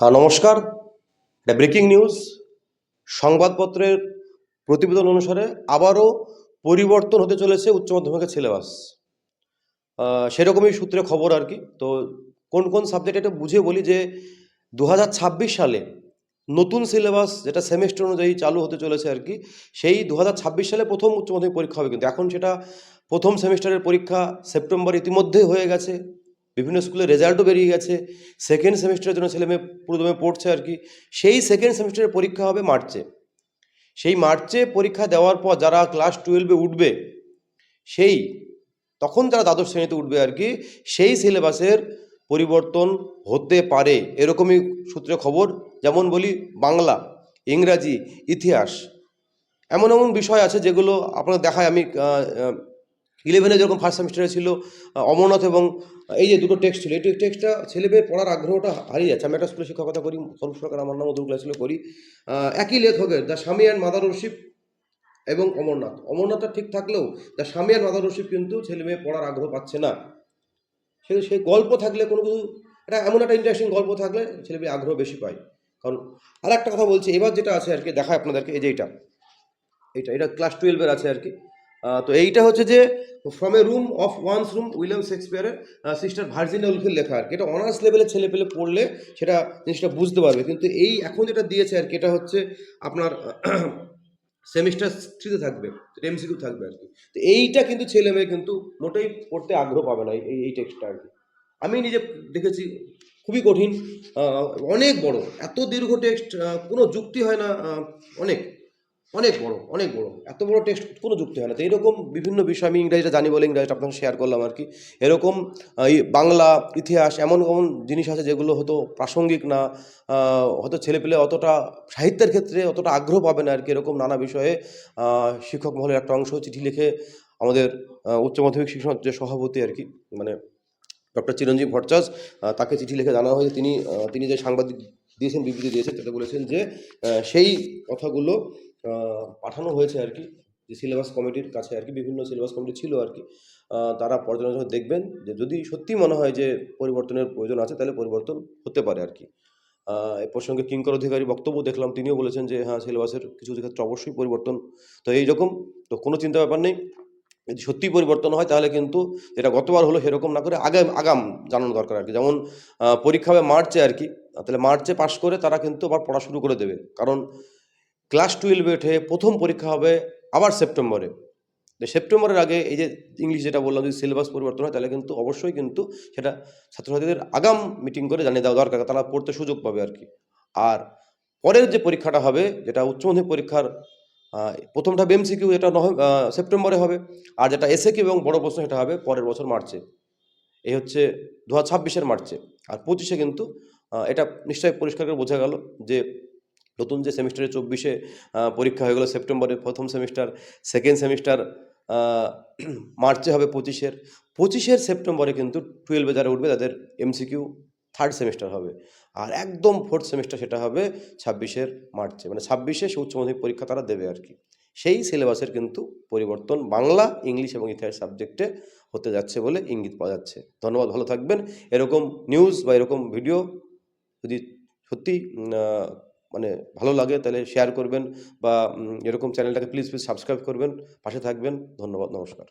হ্যাঁ নমস্কার। এটা ব্রেকিং নিউজ। সংবাদপত্রের প্রতিবেদন অনুসারে আবারও পরিবর্তন হতে চলেছে উচ্চ মাধ্যমিকের সিলেবাস। সেরকমই সূত্রে খবর আর কি। তো কোন কোন সাবজেক্ট এটা বুঝে বলি যে দু হাজার ছাব্বিশ সালে নতুন সিলেবাস যেটা সেমেস্টার অনুযায়ী চালু হতে চলেছে আর কি, সেই দু হাজার ছাব্বিশ সালে প্রথম উচ্চ মাধ্যমিক পরীক্ষা হবে। কিন্তু এখন সেটা প্রথম সেমিস্টারের পরীক্ষা সেপ্টেম্বর ইতিমধ্যে হয়ে গেছে। বিভিন্ন স্কুলে রেজাল্টও বেরিয়ে গেছে। সেকেন্ড সেমিস্টারের জন্য ছেলেমেয়ে পুরোদমে পড়ছে আর কি। সেই সেকেন্ড সেমিস্টারের পরীক্ষা হবে মার্চে সেই মার্চে পরীক্ষা দেওয়ার পর যারা ক্লাস টুয়েলভে উঠবে, সেই তখন যারা দ্বাদশ শ্রেণীতে উঠবে আর কি, সেই সিলেবাসের পরিবর্তন হতে পারে। এরকমই সূত্রে খবর, যেমন বলি বাংলা, ইংরাজি, ইতিহাস। এমন এমন বিষয় আছে যেগুলো আপনার দেখায় আমি ইলেভেনে যেরকম ফার্স্ট সেমিস্টারে ছিল অমরনাথ এবং এই যে দুটো টেক্সট ছিল, এই টেক্সটটা ছেলেমেয়ে পড়ার আগ্রহটা হারিয়ে যাচ্ছে। আমি একটা স্কুলে শিক্ষকতা করি সরু সরকার আমার নাম মধুর ক্লাসগুলো করি। একই লেখকের দ্য স্বামী অ্যান্ড মাদার রশিপ এবং অমরনাথ। অমরনাথটা ঠিক থাকলেও দ্য স্বামী অ্যান্ড মাদার রশিপ কিন্তু ছেলে মেয়ে পড়ার আগ্রহ পাচ্ছে না। সে সেই গল্প থাকলে কোনো কিছু, এটা এমন একটা ইন্টারেস্টিং গল্প থাকলে ছেলে মেয়ে আগ্রহ বেশি পায়। কারণ আর একটা কথা বলছি, এবার যেটা আছে আর কি, দেখায় আপনাদেরকে, এই যে এইটা। এইটা, এটা ক্লাস টুয়েলভের আছে আর কি। তো এইটা হচ্ছে যে from a room of one's room William শেক্সপিয়ারের sister Virginia উলফের লেখা আর কি। এটা অনার্স লেভেলের ছেলে পেলে পড়লে সেটা জিনিসটা বুঝতে পারবে। কিন্তু এই এখন যেটা দিয়েছে আর কি, এটা হচ্ছে আপনার সেমিস্টার থ্রিতে থাকবে এমসিকিউ থাকবে আর কি। তো এইটা কিন্তু ছেলে মেয়ে কিন্তু মোটেই পড়তে আগ্রহ পাবে না, এই এই টেক্সটটা আর কি। আমি নিজে দেখেছি, খুবই কঠিন অনেক বড়। এত দীর্ঘ টেক্সট কোনো যুক্তি হয় না অনেক। অনেক বড় অনেক বড়। এত বড় টেক্সট কোনো যুক্তি হয় না। তো এরকম বিভিন্ন বিষয় আমি ইংরাজিটা জানি বলে ইংরাজিটা আপনাকে শেয়ার করলাম আর কি। এরকম বাংলা ইতিহাস এমন এমন জিনিস আছে যেগুলো হয়তো প্রাসঙ্গিক না হয়তো ছেলেপেলে অতটা সাহিত্যের ক্ষেত্রে অতটা আগ্রহ পাবে না আর কি। এরকম নানা বিষয়ে শিক্ষক মহলের একটা অংশ চিঠি লিখে আমাদের উচ্চ মাধ্যমিক শিক্ষক যে সভাপতি আর কি মানে ডক্টর চিরঞ্জীব ভট্টাচার্য আহ, তাকে চিঠি লিখে জানানো হয়েছে তিনি তিনি যে সাংবাদিক দিয়েছেন বিবৃতি দিয়েছেন তাতে বলেছেন যে সেই কথাগুলো পাঠানো হয়েছে আর কি, যে সিলেবাস কমিটির কাছে আর কি, বিভিন্ন সিলেবাস কমিটি ছিল আর কি। তারা পর্যালোচনা দেখবেন যে যদি সত্যি মনে হয় যে পরিবর্তনের প্রয়োজন আছে, তাহলে পরিবর্তন হতে পারে আর কি। এ প্রসঙ্গে কিঙ্কর অধিকারী বক্তব্য দেখলাম, তিনিও বলেছেন যে হ্যাঁ সিলেবাসের কিছু ক্ষেত্রে অবশ্যই পরিবর্তন। তো এইরকম তো কোনো চিন্তা ব্যাপার নেই। যদি সত্যি পরিবর্তন হয়, তাহলে কিন্তু যেটা গতবার হলো, সেরকম না করে আগাম আগাম জানানো দরকার আর কি। যেমন পরীক্ষা হবে মার্চে আর কি, তাহলে মার্চে পাশ করে তারা কিন্তু আবার পড়া শুরু করে দেবে। কারণ ক্লাস টুয়েলভে উঠে প্রথম পরীক্ষা হবে আবার সেপ্টেম্বরে। সেপ্টেম্বরের আগে এই যে ইংলিশ যেটা বললাম, যদি সিলেবাস পরিবর্তন হয়, তাহলে কিন্তু অবশ্যই কিন্তু সেটা ছাত্রছাত্রীদের আগাম মিটিং করে জানিয়ে দেওয়া দরকার, তারা পড়তে সুযোগ পাবে আর কি। আর পরের যে পরীক্ষাটা হবে, যেটা উচ্চ মাধ্যমিক পরীক্ষার প্রথমটা এমসিকিউ এটা সেপ্টেম্বরে হবে, আর যেটা এসে এবং বড় প্রশ্ন সেটা হবে পরের বছর মার্চে। এই হচ্ছে দু হাজার ছাব্বিশের মার্চে। আর পঁচিশে কিন্তু এটা নিশ্চয়ই পরিষ্কার করে বোঝা গেল যে নতুন যে সেমিস্টারে চব্বিশে পরীক্ষা হয়ে গেলো সেপ্টেম্বরে প্রথম সেমিস্টার সেকেন্ড সেমিস্টার মার্চে হবে পঁচিশের। পঁচিশের সেপ্টেম্বরে কিন্তু টুয়েলভে যারা উঠবে তাদের এমসিকিউ থার্ড সেমিস্টার হবে। আর একদম ফোর্থ সেমিস্টার সেটা হবে ছাব্বিশের মার্চে। মানে ছাব্বিশে সে উচ্চ মাধ্যমিক পরীক্ষা তারা দেবে আর কি। সেই সিলেবাসের কিন্তু পরিবর্তন বাংলা, ইংলিশ এবং ইতিহাস সাবজেক্টে হতে যাচ্ছে বলে ইঙ্গিত পাওয়া যাচ্ছে। ধন্যবাদ, ভালো থাকবেন। এরকম নিউজ বা এরকম ভিডিও যদি সত্যি মানে ভালো লাগে, তাহলে শেয়ার করবেন বা এরকম চ্যানেলটাকে প্লিজ প্লিজ সাবস্ক্রাইব করবেন, পাশে থাকবেন, ধন্যবাদ, নমস্কার।